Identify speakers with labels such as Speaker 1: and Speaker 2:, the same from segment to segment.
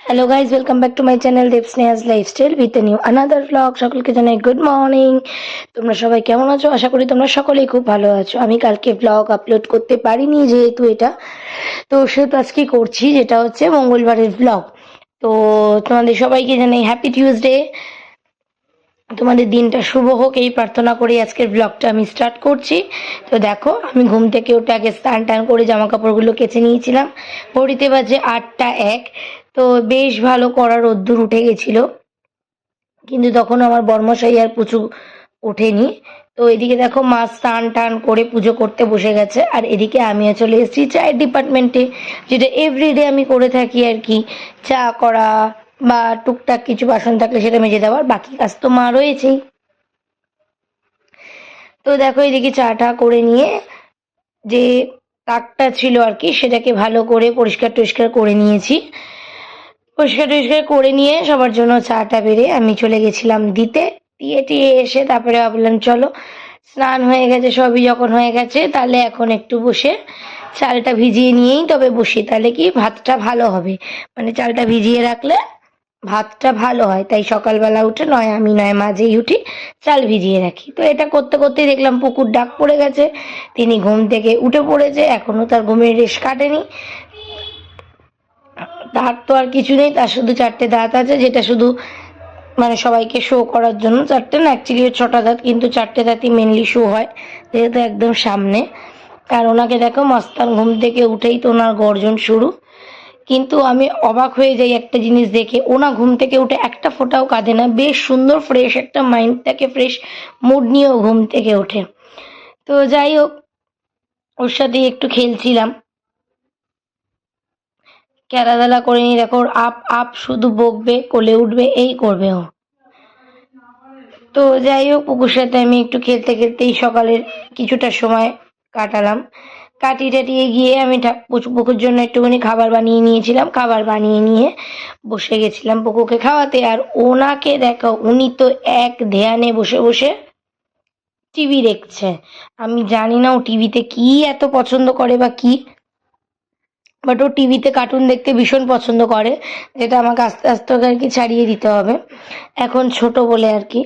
Speaker 1: Hello guys welcome back to my channel Dev স্নেহাজ lifestyle with a new another blog সকলকে জানাই good morning তোমরা সবাই কেমন আছো? আশা করি তোমরা সকলেই খুব ভালো আছো। আমি কালকে ব্লগ আপলোড করতে পারিনি যেহেতু এটা। তো সেহেতু আজকে করছি, যেটা হচ্ছে মঙ্গলবারের ব্লগ তো তোমাদের সবাইকে জানাই হ্যাপি টিউসডে তোমাদের দিনটা শুভ হোক, এই প্রার্থনা করে আজকের ব্লগটা আমি স্টার্ট করছি। তো দেখো, আমি ঘুম থেকে উঠে আগে স্নান টান করে জামা কাপড়গুলো কেচে নিয়েছিলাম। ঘড়িতে বাজে আটটা এক। তো বেশ ভালো কড়া রোদ্দুর উঠে গেছিল। কিন্তু তখন আমার বর্মশাই আর পুচু ওঠেনি। তো এদিকে দেখো, মা স্নান টান করে পুজো করতে বসে গেছে। আর এদিকে আমিও চলে এসেছি চায়ের ডিপার্টমেন্টে যেটা এভরিডে আমি করে থাকি আর কি। চা করা বা টুকটাক কিছু বাসন থাকলে সেটা মেজে দেওয়ার বাকি কাজ তো মা রয়েছেই। তো দেখো এদিকে চাটা করে নিয়ে যে তাকটা ছিল আর কি, সেটাকে ভালো করে পরিষ্কার টরিষ্কার করে নিয়েছি। পরিষ্কার টরিষ্কার করে নিয়ে সবার জন্য চাটা বেড়ে আমি চলে গেছিলাম দিতে। দিয়ে টিয়ে এসে তারপরে ভাবলাম, চলো, স্নান হয়ে গেছে, সবই যখন হয়ে গেছে, তাহলে এখন একটু বসে চালটা ভিজিয়ে নিয়েই তবে বসি। তাহলে কি ভাতটা ভালো হবে? মানে চালটা ভিজিয়ে রাখলে ভাতটা ভালো হয়, তাই সকালবেলা উঠে নয়, আমি নয়, মাঝেই উঠি, চাল ভিজিয়ে রাখি। তো এটা করতে করতেই দেখলাম পুকুর ডাক পড়ে গেছে, তিনি ঘুম থেকে উঠে পড়েছে, এখনও তার ঘুমের রেশ কাটেনি। তার তো আর কিছু নেই, তার শুধু চারটে দাঁত আছে, যেটা শুধু মানে সবাইকে শো করার জন্য চারটে না অ্যাকচুয়ালি ছটা দাঁত, কিন্তু চারটে দাঁতই মেনলি শো হয়, যেহেতু একদম সামনে। আর ওনাকে দেখো, মস্তান ঘুম থেকে উঠেই তো ওনার গর্জন শুরু। কিন্তু আমি অবাক হয়ে যাই একটা জিনিস দেখে। ওনা ঘুম থেকে উঠে একটা ফোঁটাও কাঁদে না। বেশ সুন্দর ফ্রেশ একটা মাইন্ডটাকে ফ্রেশ মুড নিয়েও ঘুম থেকে ওঠে। তো যাই হোক, ওর সাথে একটু খেলছিলাম। খেলাধুলা করে নি দেখো, আপ আপ শুধু বকবে, কোলে উঠবে, এই করবে ও। তো যাই হোক, পুকুর সাথে আমি একটু খেলতে খেলতেই সকালের কিছুটা সময় কাটালাম। কাটিয়ে টাটিয়ে গিয়ে আমি পুকুর জন্য একটুখানি খাবার বানিয়ে নিয়েছিলাম। খাবার বানিয়ে নিয়ে বসে গেছিলাম পুকুরকে খাওয়াতে। আর ওনাকে দেখো, উনি তো এক ধ্যানে বসে বসে টিভি দেখছে। আমি জানি না ও টিভিতে কি এত পছন্দ করে বা কি বাট ও টিভিতে কার্টুন দেখতে ভীষণ পছন্দ করে। যেটা আমাকে আস্তে আস্তে ওকে আর কি ছাড়িয়ে দিতে হবে। এখন ছোট বলে আর কি।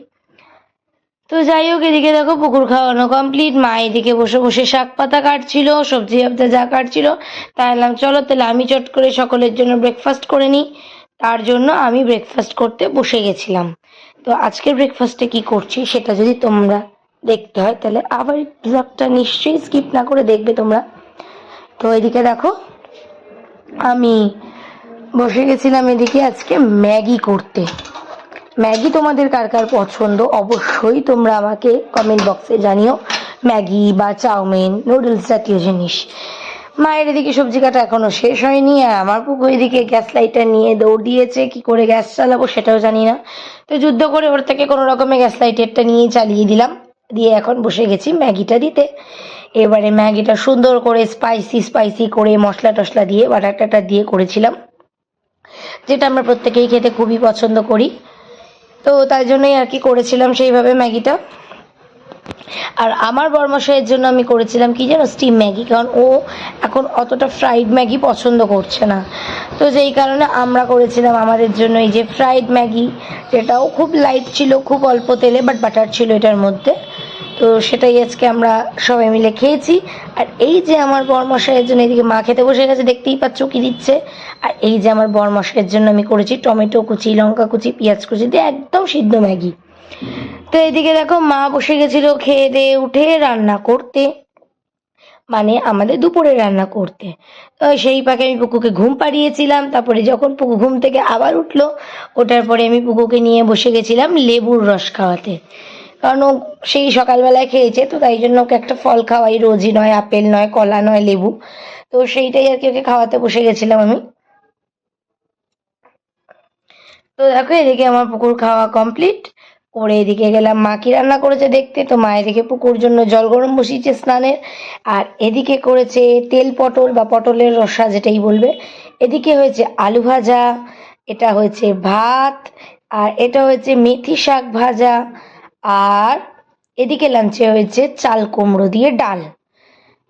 Speaker 1: তো যাই হোক, এদিকে দেখো পুকুর খাওয়ানো কমপ্লিট মা এদিকে বসে বসে শাক পাতা কাটছিল, সবজি আবজা যা কাটছিল। তাই বললাম চলো তাহলে আমি চট করে সকলের জন্য ব্রেকফাস্ট করে নিই। তার জন্য আমি ব্রেকফাস্ট করতে বসে গেছিলাম। তো আজকের ব্রেকফাস্টে কি করছি সেটা যদি তোমরা দেখতে হয়, তাহলে আবার ব্লগটা নিশ্চয়ই স্কিপ না করে দেখবে তোমরা। তো এদিকে দেখো, আমি বসে গেছিলাম এদিকে আজকে ম্যাগি করতে। ম্যাগি তোমাদের কার কার পছন্দ? অবশ্যই তোমরা আমাকে কমেন্ট বক্সে জানিও। ম্যাগি বা চাউমিন নুডলস জাতীয় জিনিস। মায়ের এদিকে সবজি কাটা এখনও শেষ হয়নি, আর আমার পুকুর এদিকে গ্যাস লাইটার নিয়ে দৌড় দিয়েছে। কি করে গ্যাস চালাবো সেটাও জানি না। তো যুদ্ধ করে ওর থেকে কোনো রকমের গ্যাস লাইটারটা নিয়ে চালিয়ে দিলাম। দিয়ে এখন বসে গেছি ম্যাগিটা দিতে। এবারে ম্যাগিটা সুন্দর করে স্পাইসি স্পাইসি করে মশলা টশলা দিয়ে বাটার টাটার দিয়ে করেছিলাম। যেটা আমরা প্রত্যেকেই খেতে খুবই পছন্দ করি। তো তাই জন্যই আর কি করেছিলাম সেইভাবে ম্যাগিটা। আর আমার বর্মশাইয়ের জন্য আমি করেছিলাম কি যেন স্টিম ম্যাগি, কারণ ও এখন অতটা ফ্রাইড ম্যাগি পছন্দ করছে না। তো যেই কারণে আমরা করেছিলাম আমাদের জন্য এই যে ফ্রাইড ম্যাগি, যেটাও খুব লাইট ছিল, খুব অল্প তেলে বাট বাটার ছিল এটার মধ্যে। তো সেটাই আজকে আমরা সবাই মিলে খেয়েছি। আর এই যে আমার বরমশাইয়ের জন্য এদিকে মা খেতে বসে গেছে, দেখতেই পাচ্ছ কি দিচ্ছে। আর এই যে আমার বরমশাইয়ের জন্য আমি করেছি টমেটো কুচি, লঙ্কা কুচি, পেঁয়াজ কুচি দিয়ে একদম সিদ্ধ ম্যাগি। তো এদিকে দেখো মা বসে গেছিল খেয়ে দিয়ে উঠে রান্না করতে। মানে আমাদের দুপুরে রান্না করতে। তো সেই পাকে আমি পুকুকে ঘুম পাড়িয়েছিলাম। তারপরে যখন পুকু ঘুম থেকে আবার উঠল, ওঠার পরে আমি পুকুকে নিয়ে বসে গেছিলাম লেবুর রস খাওয়াতে। কারণ ও সেই সকালবেলায় খেয়েছে, তো তাই জন্য ওকে একটা ফল খাওয়াই, রোজই নয়, আপেল নয়, কলা নয়, লেবু। তো সেইটাই আর কি ওকে খাওয়াতে বসে গেছিলাম আমি। তো দেখো, এদিকে আমার পুকুর খাওয়া কমপ্লিট করে এদিকে গেলাম, মা কি রান্না করেছে দেখতে? তো মা এদিকে পুকুর জন্য জল গরম বসিয়েছে স্নানের। আর এদিকে করেছে তেল পটল বা পটলের রসা যেটাই বলবে। এদিকে হয়েছে আলু ভাজা, এটা হয়েছে ভাত, আর এটা হয়েছে মেথি শাক ভাজা। আর এদিকে লাঞ্চে হয়েছে চাল কুমড়ো দিয়ে ডাল।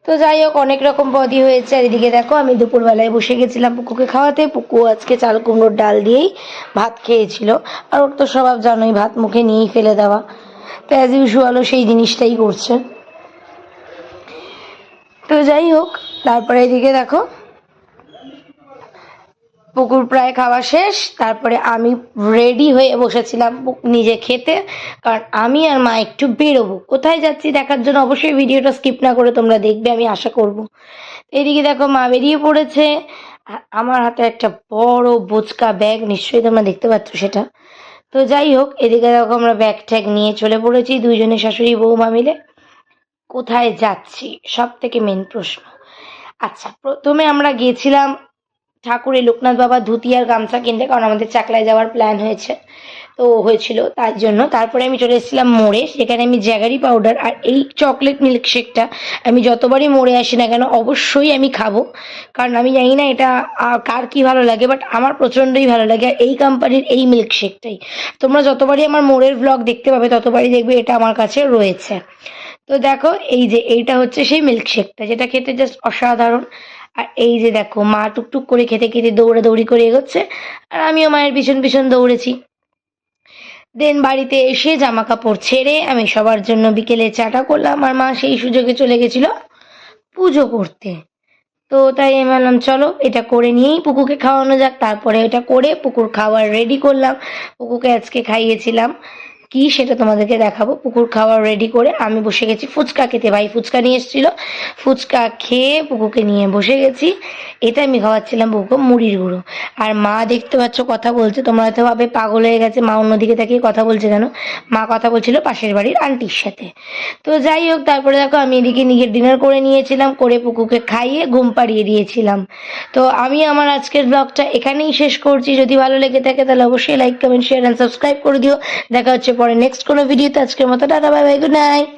Speaker 1: তো যাই হোক, অনেক রকম পদই হয়েছে। আর এদিকে দেখো, আমি দুপুরবেলায় বসে গেছিলাম পুকুকে খাওয়াতে। পুকু আজকে চাল কুমড়োর ডাল দিয়েই ভাত খেয়েছিল। আর ওর তো স্বভাব জানোই, ভাত মুখে নিয়েই ফেলে দেওয়া। তো অ্যাজ ইউজুয়ালও সেই জিনিসটাই করছে। তো যাই হোক, তারপরে এদিকে দেখো পুকুর প্রায় খাওয়া শেষ, তারপরে আমি রেডি হয়ে বসেছিলাম নিজে খেতে, কারণ আমি আর মা একটু বেরোবো। কোথায় যাচ্ছি দেখার জন্য অবশ্যই ভিডিওটা স্কিপ না করে তোমরা দেখবে, আমি আশা করব। এদিকে দেখো মা বেরিয়ে পড়েছে আমার হাতে একটা বড় বোচকা ব্যাগ, নিশ্চয়ই তোমরা দেখতে পাচ্ছ সেটা। তো যাই হোক, এদিকে দেখো আমরা ব্যাগ ট্যাগ নিয়ে চলে পড়েছি, দুইজনে শাশুড়ি বৌমা মিলে। কোথায় যাচ্ছি? সব থেকে মেন প্রশ্ন। আচ্ছা প্রথমে আমরা গিয়েছিলাম ঠাকুরের লোকনাথ বাবা ধুতি আর গামছা কিনতে, কারণ আমাদের চাকলায় যাওয়ার প্ল্যান হয়েছে। তো হয়েছিল, তার জন্য। তারপরে আমি চলে এসেছিলাম মোড়ে, সেখানে আমি জ্যাগারি পাউডার আর এই চকলেট মিল্কশেকটা আমি যতবারই মোড়ে আসি না কেন, অবশ্যই আমি খাব। কারণ আমি জানি না এটা কার কি ভালো লাগে বাট আমার প্রচণ্ডই ভালো লাগে আর এই কোম্পানির এই মিল্কশেকটাই তোমরা যতবারই আমার মোড়ের ব্লগ দেখতে পাবে, ততবারই দেখবে এটা আমার কাছে রয়েছে। তো দেখো, এই যে এইটা হচ্ছে সেই মিল্কশেকটা যেটা খেতে জাস্ট অসাধারণ। আর এই যে দেখো, মা টুকটুক করে খেতে খেতে দৌড়ে দৌড়ি করে এগোচ্ছে, আর আমিও মায়ের পিছন পিছন দৌড়েছি। দেন বাড়িতে এসে জামা কাপড় ছেড়ে আমি সবার জন্য বিকেলে চাটা করলাম, আর মা সেই সুযোগে চলে গেছিল পুজো করতে। তো তাই আমি বললাম চলো এটা করে নিয়েই পুকুকে খাওয়ানো যাক, তারপরে এটা করে পুকুর খাবার রেডি করলাম। পুকুকে আজকে খাইয়েছিলাম। কি সেটা তোমাদেরকে দেখাবো। পুকুর খাবার রেডি করে আমি বসে গেছি। ফুচকা খেতে ভাই ফুচকা নিয়ে এসেছিল। ফুচকা খেয়ে পুকুকে নিয়ে বসে গেছি। এটা আমি খাওয়াচ্ছিলাম পুকুকে মুড়ির গুঁড়ো। আর মা দেখতে পাচ্ছ কথা বলছে। তোমরা হয়তো ভাবে পাগল হয়ে গেছে। মা অন্যদিকে তাকিয়ে কথা বলছে কেন? মা কথা বলছিল পাশের বাড়ির আন্টির সাথে। তো যাই হোক, তারপরে দেখো আমি এদিকে নিজের ডিনার করে নিয়েছিলাম, করে পুকুকে খাইয়ে ঘুম পাড়িয়ে দিয়েছিলাম। তো আমি আমার আজকের ব্লগটা এখানেই শেষ করছি। যদি ভালো লেগে থাকে তাহলে অবশ্যই like comment share and subscribe করে দিও। দেখা হচ্ছে পরে নেক্সট কোনো ভিডিওতে আজকের মতো tata bye bye good night